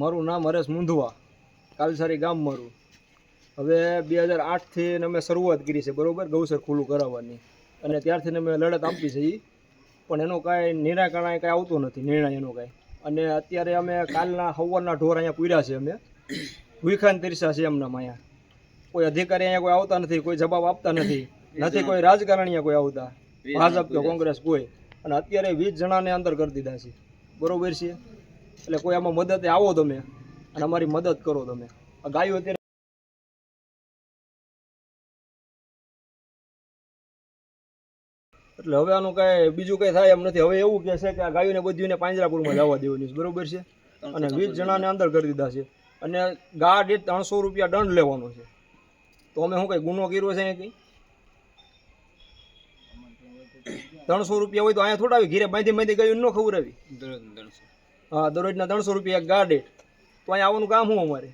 મારું નામ હરેશ મુંધવા કાલસારી ગામ મારું. હવે બે હજાર આઠથી અમે શરૂઆત કરી છે બરોબર? ગૌસર ખુલ્લું કરાવવાની. અને ત્યારથી અમે લડત આપી છે. પણ એનો કાંઈ નિરાકરણ કાંઈ આવતો નથી નિર્ણય એનો કાંઈ. અને અત્યારે અમે કાલના હવનના ઢોર અહીંયા પૂર્યા છે અમે. ભૂખાન તરીસા છે એમના અહીંયા કોઈ અધિકારી અહીંયા કોઈ આવતા નથી કોઈ જવાબ આપતા નથી. નથી કોઈ રાજકારણીયા કોઈ આવતા. ભાજપ કે કોંગ્રેસ કોઈ. અને અત્યારે વીસ જણાને અંદર કરી દીધા છે. બરોબર છે? એટલે કોઈ આમાં મદદે આવો તમે અને અમારી મદદ કરો તમે. ગાયો અત્યારે એટલે હવે આનું કાંઈ બીજું કંઈ થાય એમ નથી. હવે એવું કહે છે કે આ ગાયોને બધીને પાંજરાપુરમાં જવા દેવાની છે બરોબર છે? અને વીસ જણાને અંદર કરી દીધા છે. અને ગા દીઠ ત્રણસો રૂપિયા દંડ લેવાનો છે. તો અમે શું કંઈ ગુનો કર્યો છે કંઈ ત્રણસો રૂપિયા હોય તો અહીંયા થોડા આવી ઘીરે બાંધી બાંધી ગયું ન ખબર આવી હા દરરોજના ત્રણસો રૂપિયા ગા તો અહીંયા આવવાનું કામ શું અમારે?